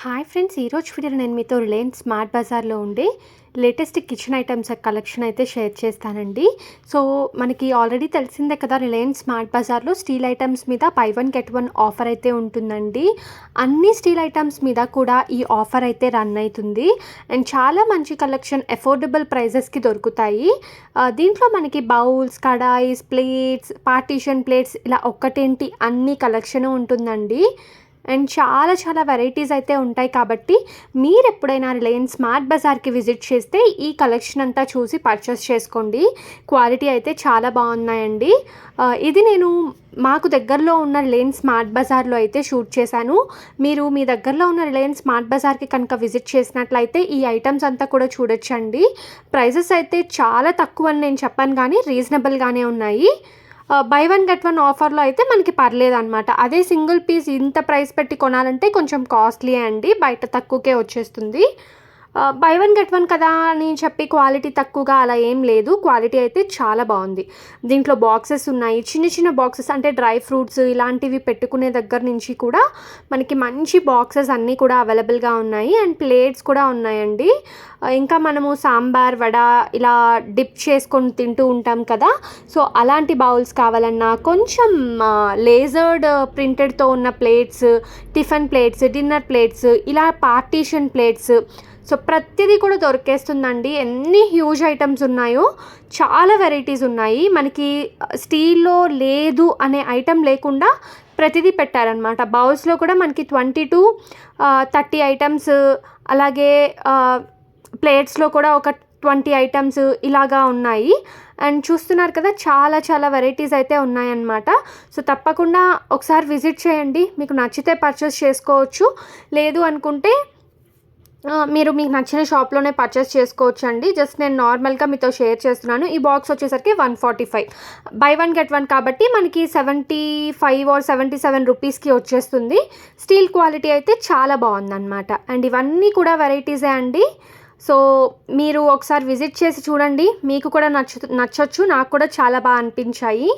Hi friends ఈరోజు video నేను మీతో రిలయన్స్ స్మార్ట్ బజార్లో ఉండే లేటెస్ట్ కిచెన్ ఐటమ్స్ కలెక్షన్ అయితే షేర్ చేస్తానండి. సో మనకి ఆల్రెడీ తెలిసిందే కదా రిలయన్స్ స్మార్ట్ బజార్లో స్టీల్ ఐటమ్స్ మీద buy one get one offer అయితే ఉంటుందండి. అన్ని స్టీల్ ఐటమ్స్ మీద కూడా ఈ ఆఫర్ అయితే రన్ అవుతుంది. అండ్ చాలా మంచి కలెక్షన్ అఫోర్డబుల్ ప్రైజెస్కి దొరుకుతాయి. దీంట్లో మనకి bowls kadais plates partition plates ఇలా ఒక్కటేంటి అన్ని కలెక్షన్ ఉంటుందండి. అండ్ చాలా చాలా వెరైటీస్ అయితే ఉంటాయి కాబట్టి మీరు ఎప్పుడైనా రిలయన్స్ స్మార్ట్ బజార్కి విజిట్ చేస్తే ఈ కలెక్షన్ అంతా చూసి పర్చేస్ చేసుకోండి. క్వాలిటీ అయితే చాలా బాగున్నాయండి. ఇది నేను మాకు దగ్గరలో ఉన్న రిలయన్స్ స్మార్ట్ బజార్లో అయితే షూట్ చేశాను. మీరు మీ దగ్గరలో ఉన్న రిలయన్స్ స్మార్ట్ బజార్కి కనుక విజిట్ చేసినట్లయితే ఈ ఐటమ్స్ అంతా కూడా చూడొచ్చండి. ప్రైజెస్ అయితే చాలా తక్కువ అని నేను చెప్పాను కానీ రీజనబుల్గానే ఉన్నాయి. బై వన్ గెట్ వన్ ఆఫర్లో అయితే మనకి పర్లేదు అనమాట అదే సింగిల్ పీస్ ఇంత ప్రైస్ పెట్టి కొనాలంటే కొంచెం కాస్ట్లీ అండి బయట తక్కువకే వచ్చేస్తుంది. బై వన్ గెట్ వన్ కదా అని చెప్పి క్వాలిటీ తక్కువగా అలా ఏం లేదు. క్వాలిటీ అయితే చాలా బాగుంది. దీంట్లో బాక్సెస్ ఉన్నాయి. చిన్న చిన్న బాక్సెస్ అంటే డ్రై ఫ్రూట్స్ ఇలాంటివి పెట్టుకునే దగ్గర నుంచి కూడా మనకి మంచి బాక్సెస్ అన్నీ కూడా అవైలబుల్గా ఉన్నాయి. అండ్ ప్లేట్స్ కూడా ఉన్నాయండి. ఇంకా మనము సాంబార్ వడ ఇలా డిప్ చేసుకొని తింటూ ఉంటాం కదా. సో అలాంటి బౌల్స్ కావాలన్నా కొంచెం లేజర్డ్ ప్రింటెడ్తో ఉన్న plates tiffin plates dinner plates ఇలా పార్టీషన్ ప్లేట్స్ సో ప్రతిదీ కూడా దొరికేస్తుందండి. ఎన్ని హ్యూజ్ ఐటమ్స్ ఉన్నాయో చాలా వెరైటీస్ ఉన్నాయి. మనకి స్టీల్లో లేదు అనే ఐటెం లేకుండా ప్రతిదీ పెట్టారనమాట బౌల్స్లో కూడా మనకి ట్వంటీ టు థర్టీ ఐటమ్స్ అలాగే ప్లేట్స్లో కూడా ఒక ట్వంటీ ఐటమ్స్ ఇలాగా ఉన్నాయి. అండ్ చూస్తున్నారు కదా చాలా చాలా వెరైటీస్ అయితే ఉన్నాయన్నమాట. సో తప్పకుండా ఒకసారి విజిట్ చేయండి. మీకు నచ్చితే పర్చేస్ చేసుకోవచ్చు. లేదు అనుకుంటే మీరు మీకు నచ్చిన షాప్లోనే పర్చేస్ చేసుకోవచ్చు అండి జస్ట్ నేను నార్మల్గా మీతో షేర్ చేస్తున్నాను. ఈ బాక్స్ వచ్చేసరికి one forty five buy one get one కాబట్టి మనకి seventy five or seventy seven రూపీస్కి వచ్చేస్తుంది. స్టీల్ క్వాలిటీ అయితే చాలా బాగుందన్నమాట. అండ్ ఇవన్నీ కూడా వెరైటీసే అండి. సో మీరు ఒకసారి విజిట్ చేసి చూడండి. మీకు కూడా నచ్చు నచ్చొచ్చు. నాకు కూడా చాలా బాగా అనిపించాయి.